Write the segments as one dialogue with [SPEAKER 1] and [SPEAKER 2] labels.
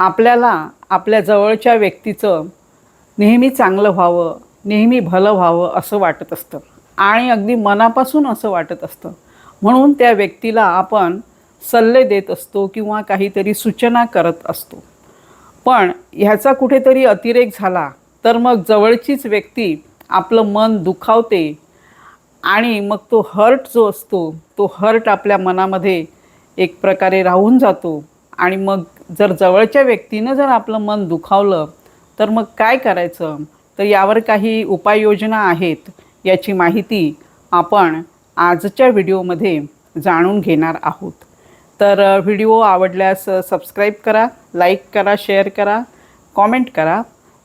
[SPEAKER 1] आपल्याला आपल्या जवळच्या व्यक्तीचं नेहमी चांगलं व्हावं नेहमी भलं व्हावं असं वाटत असतं. आणि अगदी मनापासून असं वाटत असतं. म्हणून त्या व्यक्तीला आपण सल्ले देत असतो किंवा काहीतरी सूचना करत असतो. पण ह्याचा कुठेतरी अतिरेक झाला तर मग जवळचीच व्यक्ती आपलं मन दुखावते आणि मग तो हर्ट जो असतो तो हर्ट आपल्या मनामध्ये एक प्रकारे राहून जातो आणि मग जर जवळच्या व्यक्तीनं जर आपलं मन दुखावलं तर मग काय करायचं? तर यावर काही उपाययोजना आहेत याची माहिती आपण आजच्या व्हिडिओमध्ये जाणून घेणार आहोत. तर व्हिडिओ आवडल्यास सबस्क्राईब करा लाईक करा शेअर करा कॉमेंट करा.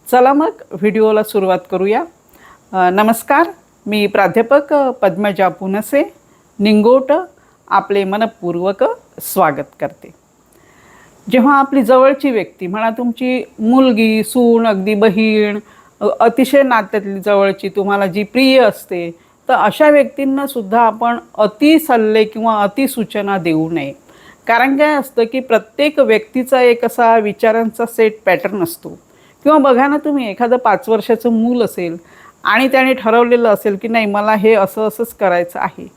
[SPEAKER 1] चला मग व्हिडिओला सुरुवात करूया. नमस्कार मी प्राध्यापक पद्मजा पुनसे निंगोट आपले मनपूर्वक स्वागत करते. जेव्हा आपली जवळची व्यक्ती म्हणा तुमची मुलगी सून अगदी बहीण अतिशय नात्यातली जवळची तुम्हाला जी प्रिय असते तर अशा व्यक्तींना सुद्धा आपण अति सल्ले किंवा अति सूचना देऊ नये. कारण काय असतं की प्रत्येक व्यक्तीचा एक असा विचारांचा सेट पॅटर्न असतो. किंवा बघा ना तुम्ही एखादं पाच वर्षाचं मूल असेल आणि त्याने ठरवलेलं असेल की नाही मला हे असं असंच करायचं आहे.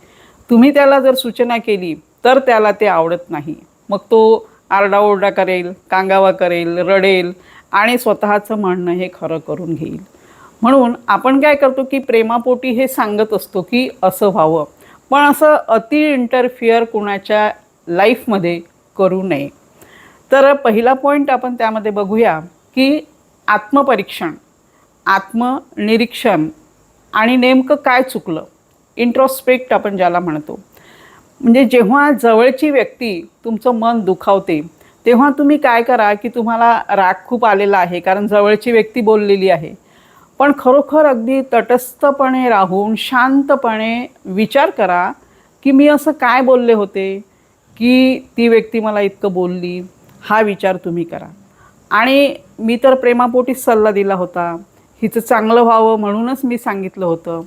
[SPEAKER 1] तुम्ही त्याला जर सूचना केली तर त्याला ते आवडत नाही. मग तो आरडाओरडा करेल कांगावा करेल रडेल आणि स्वतःचं म्हणणं हे खरं करून घेईल. म्हणून आपण काय करतो की प्रेमापोटी हे सांगत असतो की असं व्हावं. पण असं अति इंटरफिअर कुणाच्या लाईफमध्ये करू नये. तर पहिला पॉईंट आपण त्यामध्ये बघूया की आत्मपरीक्षण आत्मनिरीक्षण आणि नेमकं काय चुकलं? इंट्रोस्पेक्ट आपण ज्याला म्हणतो. म्हणजे जेव्हा जवळची व्यक्ती तुमचं मन दुखावते तेव्हा तुम्ही काय करा की तुम्हाला राग खूप आलेला आहे कारण जवळची व्यक्ती बोललेली आहे. पण खरोखर अगदी तटस्थपणे राहून शांतपणे विचार करा की मी असं काय बोलले होते की ती व्यक्ती मला इतकं बोलली हा विचार तुम्ही करा. आणि मी तर प्रेमापोटीच सल्ला दिला होता. हिचं चांगलं व्हावं म्हणूनच मी सांगितलं होतं.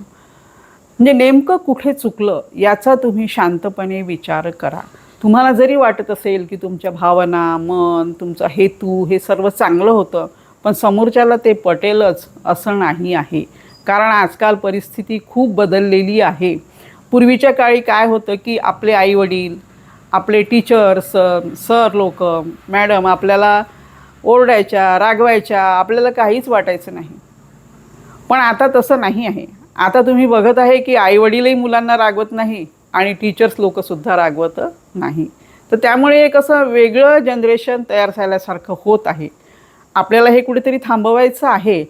[SPEAKER 1] म्हणजे नेमकं कुठे चुकलं याचा तुम्ही शांतपणे विचार करा. तुम्हाला जरी वाटत असेल की तुमच्या भावना मन तुमचा हेतू हे सर्व चांगलं होतं पण समोरच्याला ते पटेलच असं नाही आहे. कारण आजकाल परिस्थिती खूप बदललेली आहे. पूर्वीच्या काळी काय होतं की आपले आईवडील आपले टीचर्स सर लोक मॅडम आपल्याला ओरडायच्या रागवायच्या आपल्याला काहीच वाटायचं नाही. पण आता तसं नाही आहे. आता तुम्ही बघत आहे की आईवडीलही मुलांना रागवत नाही आणि टीचर्स लोकसुद्धा रागवत नाही. तर त्यामुळे एक असं वेगळं जनरेशन तयार झाल्यासारखं होत आहे. आपल्याला हे कुठेतरी थांबवायचं आहे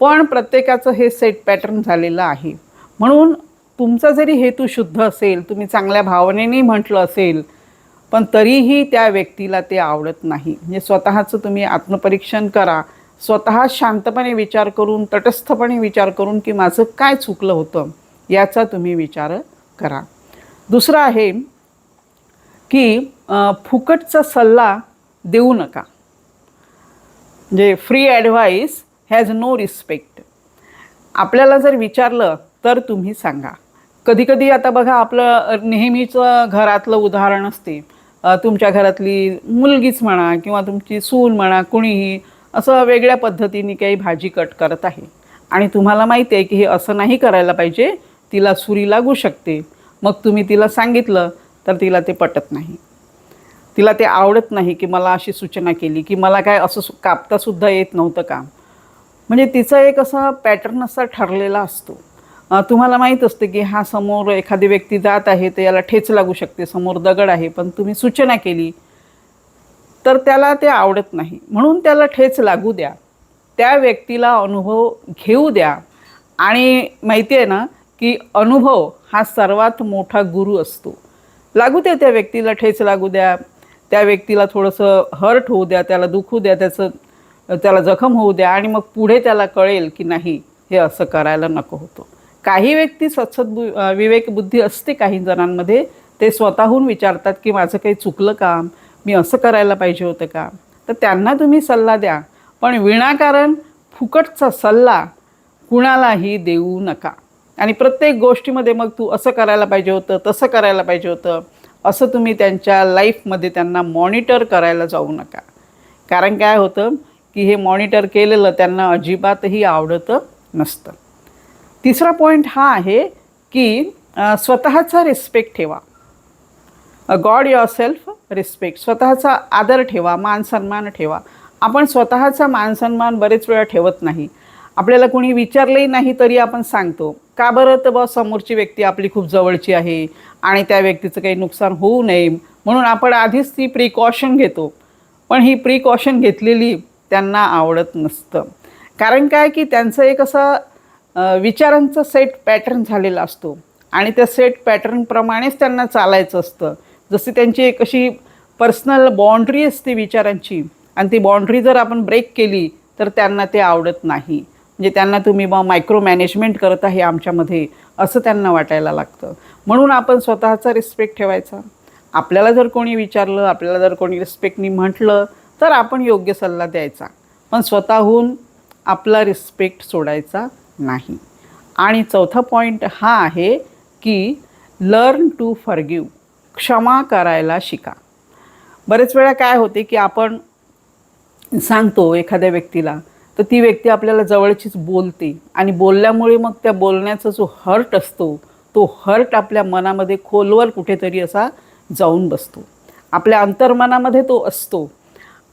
[SPEAKER 1] पण प्रत्येकाचं हे सेट पॅटर्न झालेलं आहे. म्हणून तुमचा जरी हेतू शुद्ध असेल तुम्ही चांगल्या भावनेने म्हटलं असेल पण तरीही त्या व्यक्तीला ते आवडत नाही. म्हणजे स्वतःचं तुम्ही आत्मपरीक्षण करा स्वतः शांतपणे विचार करून तटस्थपणे विचार करून की माझं काय चुकलं होतं याचा तुम्ही विचार करा. दुसरं आहे की फुकटचा सल्ला देऊ नका. म्हणजे free advice has no respect आपल्याला जर विचारलं तर तुम्ही सांगा. कधीकधी आता बघा आपलं नेहमीचं घरातलं उदाहरण असते. तुमच्या घरातली मुलगीच म्हणा किंवा तुमची सून म्हणा कुणीही असं वेगळ्या पद्धतीने काही भाजी कट करत आहे. आणि तुम्हाला माहिती आहे की हे असं नाही करायला पाहिजे तिला सुरी लागू शकते. मग तुम्ही तिला सांगितलं तर तिला ते पटत नाही. तिला ते आवडत नाही की मला अशी सूचना केली की मला काय असं सु- कापतासुद्धा येत नव्हतं काम. म्हणजे तिचा एक असा पॅटर्न असा ठरलेला असतो. तुम्हाला माहीत असतं की हा समोर एखादी व्यक्ती जात आहे तर याला ठेच लागू शकते समोर दगड आहे पण तुम्ही सूचना केली तर त्याला ते आवडत नाही. म्हणून त्याला ठेच लागू द्या. त्या व्यक्तीला अनुभव घेऊ द्या. आणि माहिती आहे ना की अनुभव हा सर्वात मोठा गुरु असतो. लागू द्या त्या व्यक्तीला ठेच लागू द्या. त्या व्यक्तीला थोडंसं हर्ट होऊ द्या त्याला दुखू द्या त्याचं त्याला जखम होऊ द्या आणि मग पुढे त्याला कळेल की नाही हे असं करायला नको होतं. काही व्यक्ती सत्सद विवेकबुद्धी असते काही जणांमध्ये. ते स्वतःहून विचारतात की माझं काही चुकलं काम मी असं करायला पाहिजे होतं का? तर त्यांना तुम्ही सल्ला द्या. पण विनाकारण फुकटचा सल्ला कुणालाही देऊ नका. आणि प्रत्येक गोष्टीमध्ये मग तू असं करायला पाहिजे होतं तसं करायला पाहिजे होतं असं तुम्ही त्यांच्या लाईफमध्ये त्यांना मॉनिटर करायला जाऊ नका. कारण काय होतं की हे मॉनिटर केलेलं त्यांना अजिबातही आवडतं नसतं. तिसरा पॉईंट हा आहे की स्वतःचा रिस्पेक्ट ठेवा. गॉड युअर सेल्फ रिस्पेक्ट स्वतःचा आदर ठेवा मान सन्मान ठेवा. आपण स्वतःचा मान सन्मान बरेच वेळा ठेवत नाही. आपल्याला कोणी विचारलंही नाही तरी आपण सांगतो का बरं तर बा समोरची व्यक्ती आपली खूप जवळची आहे आणि त्या व्यक्तीचं काही नुकसान होऊ नये. म्हणून आपण आधीच ती प्रिकॉशन घेतो. पण ही प्रिकॉशन घेतलेली त्यांना आवडत नसतं. कारण काय की त्यांचं एक असं विचारांचा सेट पॅटर्न झालेला असतो. आणि त्या सेट पॅटर्नप्रमाणेच त्यांना चालायचं असतं. जशी त्यांची एक अशी पर्सनल बाँड्री असते विचारांची. आणि ती बाँड्री जर आपण ब्रेक केली तर त्यांना ते आवडत नाही. म्हणजे त्यांना तुम्ही मग मायक्रो मॅनेजमेंट करत आहे आमच्यामध्ये असं त्यांना वाटायला लागतं. म्हणून आपण स्वतःचा रिस्पेक्ट ठेवायचा. आपल्याला जर कोणी विचारलं आपल्याला जर कोणी रिस्पेक्टनी म्हटलं तर आपण योग्य सल्ला द्यायचा. पण स्वतःहून आपला रिस्पेक्ट सोडायचा नाही. आणि चौथा पॉईंट हा आहे की लर्न टू फॉरगिव्ह क्षमा करायला शिका. बरेच वेळा काय होते की आपण सांगतो एखाद्या व्यक्तीला तर ती व्यक्ती आपल्याला जवळचीच बोलते आणि बोलल्यामुळे मग त्या बोलण्याचा जो हर्ट असतो तो हर्ट आपल्या मनामध्ये खोलवर कुठेतरी असा जाऊन बसतो. आपल्या अंतर्मनामध्ये तो असतो.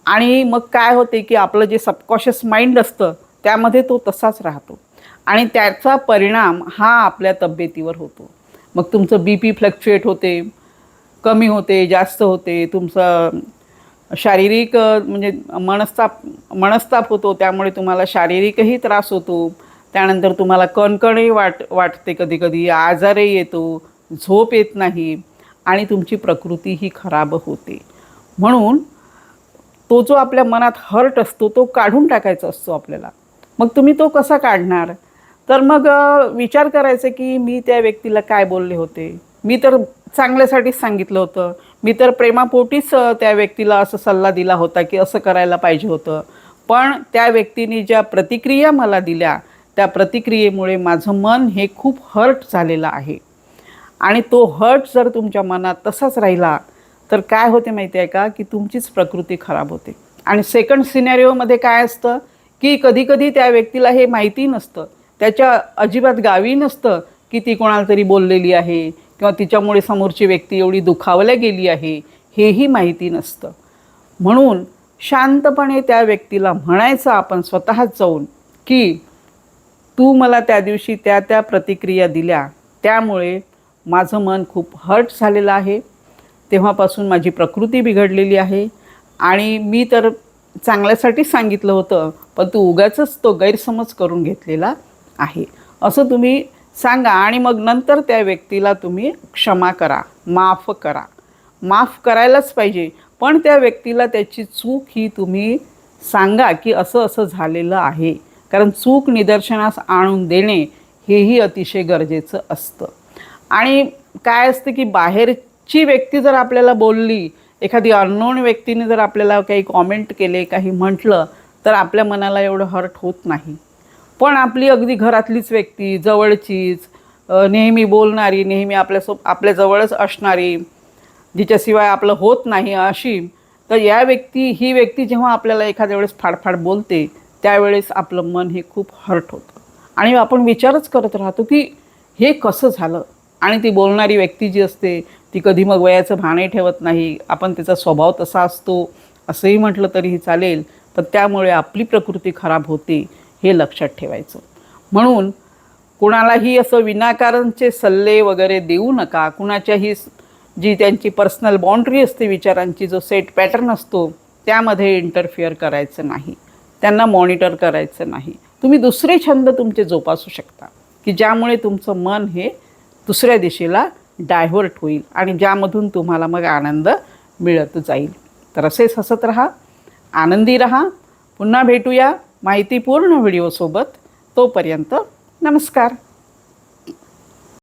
[SPEAKER 1] आणि मग काय होते की आपलं जे सबकॉशियस माइंड असतं त्यामध्ये तो तसाच राहतो. आणि त्याचा परिणाम हा आपल्या तब्येतीवर होतो. मग तुमचं बी पी फ्लक्च्युएट होते कमी होते जास्त होते. तुमचं शारीरिक म्हणजे मनस्ताप मनस्ताप होतो त्यामुळे तुम्हाला शारीरिकही त्रास होतो. त्यानंतर तुम्हाला कणकणही वाट वाटते कधी कधी आजारही येतो झोप येत नाही आणि तुमची प्रकृतीही खराब होते. म्हणून तो जो आपल्या मनात हर्ट असतो तो काढून टाकायचा असतो आपल्याला. मग तुम्ही तो कसा काढणार? तर मग विचार करायचा की मी त्या व्यक्तीला काय बोलले होते? मी तर चांगल्यासाठीच सांगितलं होतं. मी तर प्रेमापोटीच त्या व्यक्तीला असं सल्ला दिला होता की असं करायला पाहिजे होतं. पण त्या व्यक्तीने ज्या प्रतिक्रिया मला दिल्या त्या प्रतिक्रियेमुळे माझं मन हे खूप हर्ट झालेलं आहे. आणि तो हर्ट जर तुमच्या मनात तसाच राहिला तर काय होते माहिती आहे का? की तुमचीच प्रकृती खराब होते. आणि सेकंड सिनॅरिओमध्ये काय असतं? की कधीकधी त्या व्यक्तीला हे माहिती नसतं. त्याच्या अजिबात गावी नसतं. की ती कोणाला तरी बोललेली आहे किंवा तिच्यामुळे समोरची व्यक्ती एवढी दुखावल्या गेली आहे हेही माहिती नसतं. म्हणून शांतपणे त्या व्यक्तीला म्हणायचं आपण स्वतःच जाऊन की तू मला त्या दिवशी त्या त्या प्रतिक्रिया दिल्या. त्यामुळे माझं मन खूप हर्ट झालेलं आहे. तेव्हापासून माझी प्रकृती बिघडलेली आहे. आणि मी तर चांगल्यासाठीच सांगितलं होतं पण तू उगाच तो गैरसमज करून घेतलेला आहे. असं तुम्ही सांगा आणि मग नंतर त्या व्यक्तीला तुम्ही क्षमा करा माफ करा. माफ करायलाच पाहिजे पण त्या व्यक्तीला त्याची चूक ही तुम्ही सांगा की असं असं झालेलं आहे. कारण चूक निदर्शनास आणून देणे हेही अतिशय गरजेचं असतं. आणि काय असतं की बाहेरची व्यक्ती जर आपल्याला बोलली एखादी अननोन व्यक्तीने जर आपल्याला काही कॉमेंट केले काही म्हटलं तर आपल्या मनाला एवढं हर्ट होत नाही. पण आपली अगदी घरातलीच व्यक्ती जवळचीच नेहमी बोलणारी नेहमी आपल्यासो आपल्याजवळच असणारी जिच्याशिवाय आपलं होत नाही अशी तर या व्यक्ती ही व्यक्ती जेव्हा आपल्याला एखाद्या वेळेस फाडफाड बोलते त्यावेळेस आपलं मन हे खूप हर्ट होतं. आणि आपण विचारच करत राहतो की हे कसं झालं? आणि ती बोलणारी व्यक्ती जी असते ती कधी मग वयाचं भानही ठेवत नाही आपण त्याचा स्वभाव तसा असतो असंही म्हटलं तरीही चालेल पण त्यामुळे आपली प्रकृती खराब होते. हे लक्षात ठेवायचं. म्हणून कुणालाही असं विनाकारणचे सल्ले वगैरे देऊ नका. कुणाच्याही जी त्यांची पर्सनल बाउंड्री असते विचारांची जो सेट पॅटर्न असतो त्यामध्ये इंटरफिअर करायचं नाही. त्यांना मॉनिटर करायचं नाही. तुम्ही दुसरे छंद तुमचे जोपासू शकता की ज्यामुळे तुमचं मन हे दुसऱ्या दिशेला डायव्हर्ट होईल आणि ज्यामधून तुम्हाला मग आनंद मिळत जाईल. तर असेच हसत राहा आनंदी राहा. पुन्हा भेटूया. माहितीपूर्ण व्हिडिओसोबत तोपर्यंत नमस्कार.